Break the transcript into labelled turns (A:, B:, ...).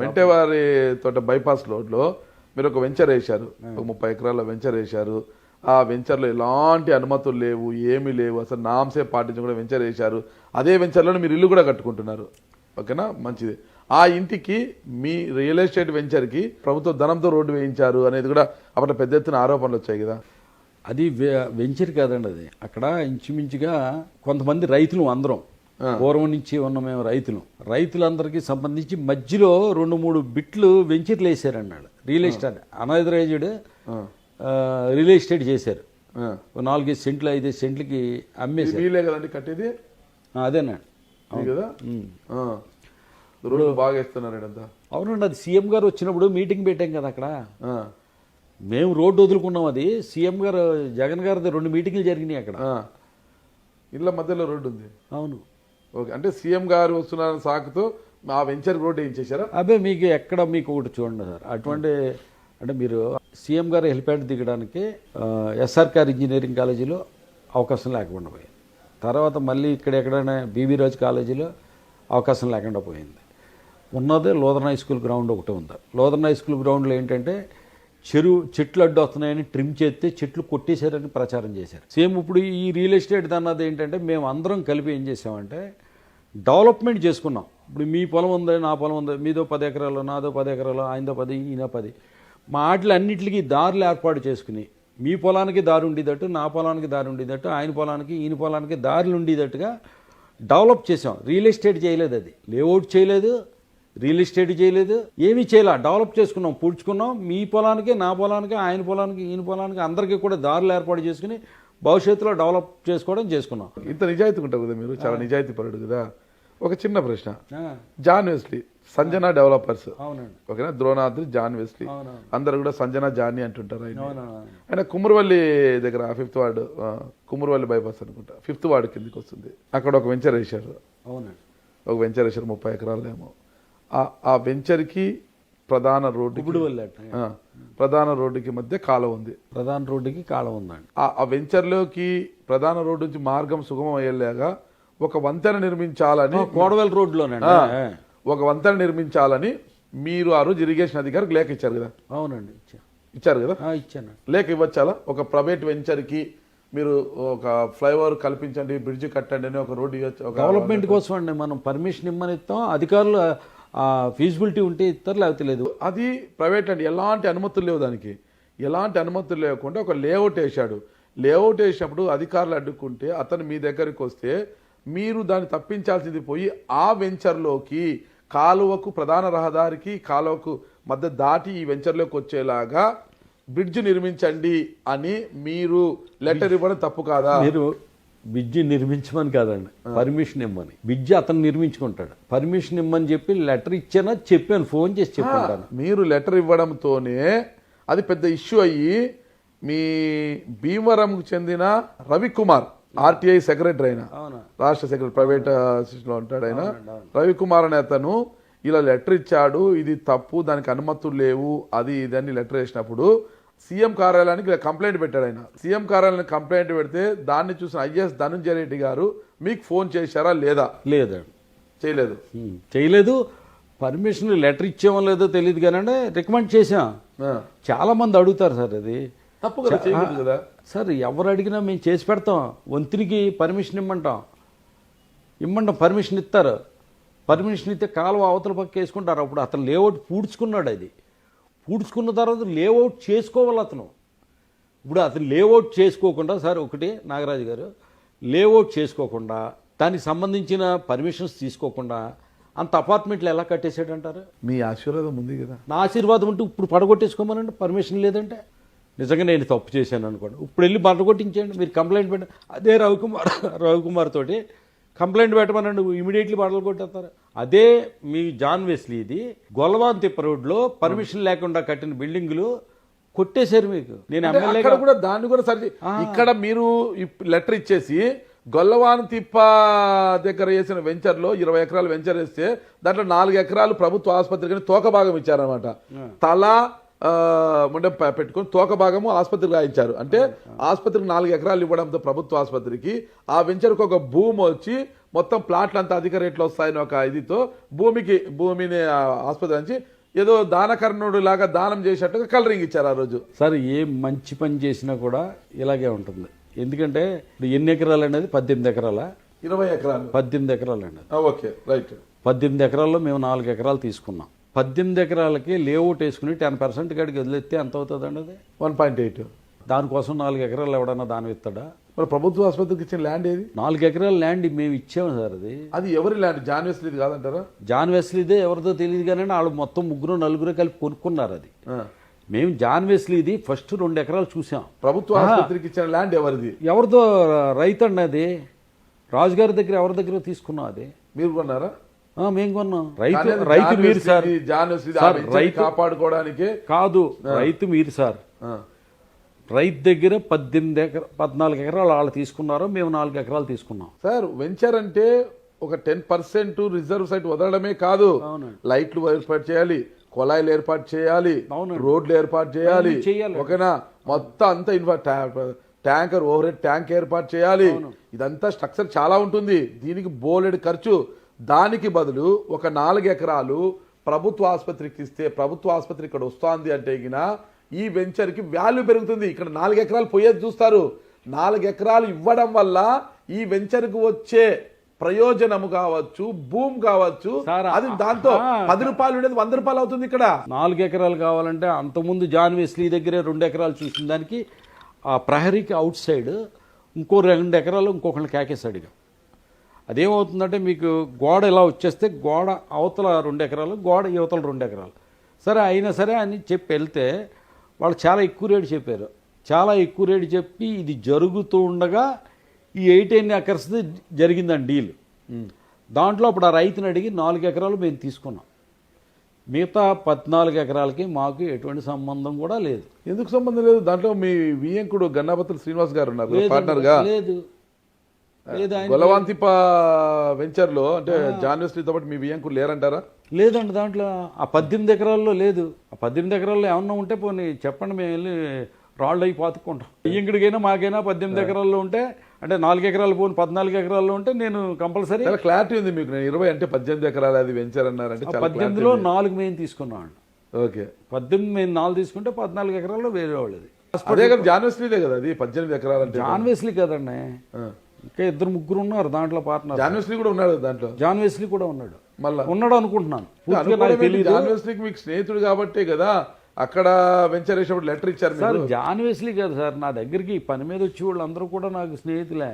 A: మెంటేవారి తోట బైపాస్ రోడ్లో మీరు ఒక వెంచర్ వేశారు. ఒక ముప్పై ఎకరాల వెంచర్ వేశారు. ఆ వెంచర్లో ఎలాంటి అనుమతులు లేవు ఏమీ లేవు. అసలు నామ్సే పాటించకుండా వెంచర్ వేశారు. అదే వెంచర్లో మీరు ఇల్లు కూడా కట్టుకుంటున్నారు. ఓకేనా? మంచిది. ఆ ఇంటికి మీ రియల్ ఎస్టేట్ వెంచర్కి ప్రభుత్వ ధనంతో రోడ్డు వేయించారు అనేది కూడా అప్పట్లో పెద్ద ఎత్తున ఆరోపణలు వచ్చాయి కదా.
B: అది వెంచర్ కాదండి అది. అక్కడ ఇంచుమించుగా కొంతమంది రైతులు అందరం పూర్వం నుంచి ఉన్న మేము రైతులు. రైతులందరికీ సంబంధించి మధ్యలో రెండు మూడు బిట్లు వెంచర్లు వాళ్ళు real estate unauthorised real estate చేశారు. నాలుగైదు సెంట్లు ఐదు సెంట్లకి
A: కదండి కట్టేది?
B: అదేనండి.
A: కదా? బాగా
B: అవునండి అది సీఎం గారు వచ్చినప్పుడు మీటింగ్ పెట్టాం కదా అక్కడ. మేము రోడ్డు వదులుకున్నాం అది. సీఎం గారు జగన్ గారిది రెండు మీటింగ్లు జరిగినాయి అక్కడ.
A: ఇళ్ళ మధ్యలో రోడ్డు ఉంది.
B: అవును.
A: ఓకే. అంటే సీఎం గారు వస్తున్నారని సాకుతో ఆ వెంచర్ రోడ్ ఏం చేశారా?
B: అదే మీకు ఎక్కడ మీకు ఒకటి చూడండి సార్. అటువంటి అంటే మీరు సీఎం గారు హెలిప్యాడ్ దిగడానికి ఎస్ఆర్కార్ ఇంజనీరింగ్ కాలేజీలో అవకాశం లేకుండా పోయింది. తర్వాత మళ్ళీ ఇక్కడ ఎక్కడైనా బీబీ రాజ్ కాలేజీలో అవకాశం లేకుండా పోయింది. ఉన్నదే లోదన్ హై స్కూల్ గ్రౌండ్ ఒకటి ఉంది. లోదన్ హై స్కూల్ గ్రౌండ్లో ఏంటంటే చెరువు చెట్లు అడ్డు వస్తున్నాయని ట్రిమ్ చేస్తే చెట్లు కొట్టేశారని ప్రచారం చేశారు. సేమ్ ఇప్పుడు ఈ రియల్ ఎస్టేట్ అన్నది ఏంటంటే మేము అందరం కలిపి ఏం చేసామంటే డెవలప్మెంట్ చేసుకున్నాం. ఇప్పుడు మీ పొలం ఉంది నా పొలం ఉంది మీదో పది ఎకరాలు నాదో పది ఎకరాలు ఆయనదో పది ఈయన పది. మా ఆటలు అన్నిటికీ దారులు ఏర్పాటు చేసుకుని మీ పొలానికి దారి ఉండేటట్టు నా పొలానికి దారి ఉండేటట్టు ఆయన పొలానికి ఈయన పొలానికి దారులు ఉండేటట్టుగా డెవలప్ చేసాం. రియల్ ఎస్టేట్ చేయలేదు అది. లేఅవుట్ చేయలేదు. రియల్ ఎస్టేట్ చేయలేదు ఏమీ చేయలే. డెవలప్ చేసుకున్నాం పూడ్చుకున్నాం. మీ పొలానికి నా పొలానికి ఆయన పొలానికి ఈయన పొలానికి అందరికీ కూడా దారులు ఏర్పాటు చేసుకుని భవిష్యత్తులో డెవలప్ చేసుకోవడం చేసుకున్నాం.
A: ఇంత నిజాయితీ ఉంటారు కదా మీరు? చాలా నిజాయితీ పరుడు కదా? ఒక చిన్న ప్రశ్న. John Wesley Sanjana developers. ఓకేనా? Dronadri John Wesley. అందరు కూడా సంజన జాని అంటుంటారు ఆయన ఆయన కుమ్మరవల్లి దగ్గర ఫిఫ్త్ వార్డు కుమ్మరవల్లి బైపాస్ అనుకుంటా. ఫిఫ్త్ వార్డు కిందకి వస్తుంది. అక్కడ ఒక వెంచర్ వేశారు ఒక వెంచర్ వేశారు ముప్పై ఎకరాలు ఏమో ఆ- వెంచర్కి ప్రధాన రోడ్డు ప్రధాన రోడ్డుకి మధ్య కాలువ ఉంది.
B: ప్రధాన రోడ్డుకి కాలం ఉందండి.
A: ఆ వెంచర్లోకి ప్రధాన రోడ్డు నుంచి మార్గం సుగమం అయ్యేలాగా ఒక వంతెన నిర్మించాలని
B: కోడవెల్ రోడ్లోనండి
A: ఆ, ఒక వంతెన నిర్మించాలని మీరు ఆ రోజు ఇరిగేషన్ అధికారికి లేఖ ఇచ్చారు కదా?
B: అవునండి ఇచ్చా.
A: ఇచ్చారు కదా?
B: ఇచ్చాను
A: లేఖ ఇవ్వచ్చాలా? ఒక ప్రైవేట్ వెంచర్కి మీరు ఒక ఫ్లైఓవర్ కల్పించండి బ్రిడ్జ్ కట్టండి అని ఒక రోడ్డు
B: డెవలప్మెంట్ కోసం అండి మనం పర్మిషన్ ఇమ్మని ఇస్తాం అధికారులు ఫీజిబిలిటీ ఉంటే ఇస్తారు లేకపోతే లేదు
A: అది ప్రైవేట్ అండి ఎలాంటి అనుమతులు లేవు దానికి. ఎలాంటి అనుమతులు లేకుండా ఒక లేఅవుట్ వేశాడు. లేఅవుట్ వేసినప్పుడు అధికారులు అడ్డుకుంటే అతను మీ దగ్గరికి వస్తే మీరు దాన్ని తప్పించాల్సింది పోయి ఆ వెంచర్లోకి కాలువకు ప్రధాన రహదారికి కాలువకు మధ్య దాటి ఈ వెంచర్లోకి వచ్చేలాగా బ్రిడ్జ్ నిర్మించండి అని మీరు లెటర్ ఇవ్వడం తప్పు కాదా?
B: మీరు బ్రిడ్జి నిర్మించమని కాదండి. పర్మిషన్ ఇమ్మని. బ్రిడ్జి అతను నిర్మించుకుంటాడు. పర్మిషన్ ఇమ్మని చెప్పి లెటర్ ఇచ్చానా? చెప్పాను. ఫోన్ చేసి చెప్పుకుంటాను
A: మీరు లెటర్ ఇవ్వడంతోనే అది పెద్ద ఇష్యూ అయ్యి మీ భీమవరంకు చెందిన రవికుమార్ ఆర్టీఐ సెక్రటరీ అయిన. రాష్ట్ర సెక్రటరీ ప్రైవేట్లో ఉంటాడు ఆయన. రవికుమార్ అనే అతను ఇలా లెటర్ ఇచ్చాడు. ఇది తప్పు దానికి అనుమతులు లేవు అది ఇది అని లెటర్ వేసినప్పుడు సీఎం కార్యాలయానికి కంప్లైంట్ పెట్టాడు ఆయన. సీఎం కార్యాలయానికి కంప్లైంట్ పెడితే దాన్ని చూసిన ఐఎస్ ధనుంజయ రెడ్డి గారు మీకు ఫోన్ చేశారా లేదా?
B: లేదండి
A: చేయలేదు.
B: చేయలేదు. పర్మిషన్ లెటర్ ఇచ్చామో లేదో తెలియదు కానీ రికమెండ్ చేసాం
A: ఆ.
B: చాలా మంది అడుగుతారు సార్ అది.
A: తప్పు కదా
B: సార్ ఎవరు అడిగినా మేము చేసి పెడతాం. వంతునికి పర్మిషన్ ఇమ్మంటాం. ఇమ్మంటాం పర్మిషన్ ఇస్తారు. పర్మిషన్ ఇస్తే కాలువ అవతల పక్క వేసుకుంటారు. అప్పుడు అతను లేఅవుట్ పూడ్చుకున్నాడు అది. పూడ్చుకున్న తర్వాత లేఅవుట్ చేసుకోవాలి అతను. ఇప్పుడు అతను లేఅవుట్ చేసుకోకుండా సార్ ఒకటి నాగరాజు గారు లేఅవుట్ చేసుకోకుండా దానికి సంబంధించిన పర్మిషన్స్ తీసుకోకుండా అంత అపార్ట్మెంట్లు ఎలా కట్టేసాడంటారు
A: మీ ఆశీర్వాదం ఉంది కదా.
B: నా ఆశీర్వాదం ఉంటే ఇప్పుడు పడగొట్టేసుకోమనండి పర్మిషన్ లేదంటే. నిజంగా నేను తప్పు చేశాను అనుకోండి. ఇప్పుడు వెళ్ళి పడగొట్టించండి మీరు కంప్లైంట్ పెట్ట అదే రవికుమార్ రవికుమార్ తోటి కంప్లైంట్ పెట్టమనండి ఇమీడియట్లీ పడగొట్టేస్తారు అదే మీ జాన్ వెస్లీ ఇది. గొల్లవాన్ తిప్ప రోడ్లో పర్మిషన్ లేకుండా కట్టిన బిల్డింగులు కొట్టేశారు మీకు. నేను ఎమ్మెల్యే
A: కూడా దాన్ని కూడా సరి ఇక్కడ మీరు లెటర్ ఇచ్చేసి గొల్లవాని తిప్ప దగ్గర వేసిన వెంచర్లో ఇరవై ఎకరాలు వెంచర్ వేస్తే దాంట్లో నాలుగు ఎకరాలు ప్రభుత్వ ఆసుపత్రి కానీ తోక భాగం ఇచ్చారనమాట తల ముండే పెట్టుకొని తోక భాగము ఆసుపత్రికి రాయించారు. అంటే ఆసుపత్రికి నాలుగు ఎకరాలు ఇవ్వడంతో ప్రభుత్వ ఆసుపత్రికి ఆ వెంచర్కి ఒక భూమి వచ్చి మొత్తం ప్లాట్లు అంతా అధిక రేట్లు వస్తాయని ఒక ఇదితో భూమికి భూమిని ఆస్పత్రి నుంచి ఏదో దానకర్ణుడు లాగా దానం చేసేట్టుగా కలరింగ్ ఇచ్చారు ఆ రోజు.
B: సార్ ఏ మంచి పని చేసినా కూడా ఇలాగే ఉంటుంది. ఎందుకంటే ఇప్పుడు ఎన్ని ఎకరాలు అనేది? పద్దెనిమిది ఎకరాల?
A: ఇరవై ఎకరాలు.
B: పద్దెనిమిది ఎకరాలు అండి
A: ఓకే రైట్.
B: పద్దెనిమిది ఎకరాల్లో మేము నాలుగు ఎకరాలు తీసుకున్నాం. పద్దెనిమిది ఎకరాలకి లేఅవుట్ వేసుకుని టెన్ పర్సెంట్ కాడికి వదిలేస్తే ఎంత అవుతుందండి అది?
A: One point eight.
B: దానికోసం నాలుగు ఎకరాలు ఎవడన్నా దాని ఇస్తాడా?
A: మరి ప్రభుత్వ ఆసుపత్రికి ఇచ్చిన ల్యాండ్ ఏది?
B: నాలుగు ఎకరాల ల్యాండ్ మేము ఇచ్చాము సార్ అది.
A: అది ఎవరి ల్యాండ్? జాన్వేస్లీది కాదంటారా?
B: జాన్ వెస్లీదే ఎవరిదో తెలియదు కానీ వాళ్ళు మొత్తం ముగ్గురు నలుగురు కలిపి కొనుక్కున్నారు అది. మేము జాన్ వెస్లీది ఫస్ట్ రెండు ఎకరాలు చూసాం.
A: ప్రభుత్వ ఆసుపత్రికి ఇచ్చిన ల్యాండ్ ఎవరిది?
B: ఎవరిదో రైతు అండి అది. రాజుగారి దగ్గర ఎవరి దగ్గర తీసుకున్నాం అది?
A: మీరు కొన్నారా?
B: మేము కొన్నాం. రైతు రైతు
A: జాన్
B: మీరు సార్.
A: వెస్లీది, జాన్ వెస్లీది
B: రైతు-
A: కాపాడుకోవడానికే
B: కాదు రైతు మీరు సార్. రైతు దగ్గర పద్దెనిమిది ఎకర పద్నాలుగు ఎకరాలు వాళ్ళు తీసుకున్నారు మేము నాలుగు ఎకరాలు తీసుకున్నాం.
A: సార్ వెంచర్ అంటే ఒక టెన్ పర్సెంట్ రిజర్వ్ సైట్ వదలడమే కాదు. లైట్లు ఏర్పాటు చేయాలి కొలాయిలు ఏర్పాటు చేయాలి. రోడ్లు ఏర్పాటు చేయాలి. ఓకేనా? మొత్తం అంతా infra tanker over head tank ఏర్పాటు చేయాలి. ఇదంతా స్ట్రక్చర్ చాలా ఉంటుంది. దీనికి బోలెడు ఖర్చు. దానికి బదులు ఒక నాలుగు ఎకరాలు ప్రభుత్వ ఆసుపత్రికి ఇస్తే ప్రభుత్వ ఆసుపత్రి ఇక్కడ వస్తోంది అంటే గిన ఈ వెంచర్కి వాల్యూ పెరుగుతుంది. ఇక్కడ నాలుగు ఎకరాలు పోయేది చూస్తారు. నాలుగు ఎకరాలు ఇవ్వడం వల్ల ఈ వెంచర్కు వచ్చే ప్రయోజనము కావచ్చు భూమి కావచ్చు అది దాంతో పది రూపాయలు ఉండేది వంద రూపాయలు అవుతుంది ఇక్కడ.
B: నాలుగు ఎకరాలు కావాలంటే అంతకుముందు జాన్ వెస్లీ దగ్గరే రెండు ఎకరాలు చూసిన దానికి ఆ ప్రహరీకి అవుట్ సైడ్ ఇంకో రెండు ఎకరాలు ఇంకొకరిని కేకేసాడు ఇక. అదేమవుతుందంటే మీకు గోడ ఇలా వచ్చేస్తే గోడ అవతల రెండు ఎకరాలు గోడ యువతల రెండు ఎకరాలు. సరే అయినా సరే అని చెప్పి వెళ్తే వాళ్ళు చాలా ఎక్కువ రేటు చెప్పారు. చాలా ఎక్కువ రేటు చెప్పి ఇది జరుగుతూ ఉండగా ఈ ఎయిటీన్ ఎకర్స్ది జరిగిందండి డీల్. దాంట్లో అప్పుడు ఆ రైతుని అడిగి నాలుగు ఎకరాలు మేము తీసుకున్నాం. మిగతా పద్నాలుగు ఎకరాలకి మాకు ఎటువంటి సంబంధం కూడా లేదు.
A: ఎందుకు సంబంధం లేదు? దాంట్లో మీ వియంకుడు గన్నాపత్రి శ్రీనివాస్ గారు ఉన్నారు
B: లేదు,
A: పార్ట్నర్గా
B: లేదు లేదు ఆయన
A: గొలవాంతిప వెంచర్లో అంటే జాన్వెస్లీతో పాటు మీ వియంకుడు లేరంటారా?
B: లేదండి దాంట్లో ఆ పద్దెనిమిది ఎకరాల్లో లేదు. ఆ పద్దెనిమిది ఎకరాల్లో ఏమన్నా ఉంటే పోనీ చెప్పండి మేము వెళ్ళి రాళ్ళు అయి పాతుకుంటాం. ఇంకడికైనా మాకైనా పద్దెనిమిది ఎకరాల్లో ఉంటే అంటే నాలుగు ఎకరాలు పోని పద్నాలుగు ఎకరాల్లో ఉంటే నేను కంపల్సరీ
A: క్లారిటీ ఉంది మీకు. నేను ఇరవై అంటే పద్దెనిమిది ఎకరాలు అది వెంచర్ అన్నారంటే చాలా
B: పద్దెనిమిదిలో నాలుగు మేము తీసుకున్నాం అండి
A: ఓకే.
B: పద్దెనిమిది మేము నాలుగు తీసుకుంటే పద్నాలుగు ఎకరాల్లో వేరే వాళ్ళది
A: అదే కదా జాన్వెస్లీదే కదా అది పద్దెనిమిది ఎకరాలు అంటే.
B: జాన్ వెస్లీ కదండి ఇంకా ఇద్దరు ముగ్గురు ఉన్నారు దాంట్లో పార్ట్నర్
A: జాన్వెస్లీ కూడా ఉన్నాడు దాంట్లో.
B: జాన్ వెస్లీ కూడా ఉన్నాడు.
A: మళ్ళా.
B: ఉన్నాడు అనుకుంటున్నాను.
A: జాన్వెస్లీకి మీకు స్నేహితుడు కాబట్టే కదా అక్కడ వెంచర్ వేసినప్పుడు లెటర్ ఇచ్చారు
B: సార్ జాన్ వెస్లీ కాదు సార్ నా దగ్గరికి పని మీద వచ్చి వాళ్ళు అందరూ కూడా నాకు స్నేహితులే.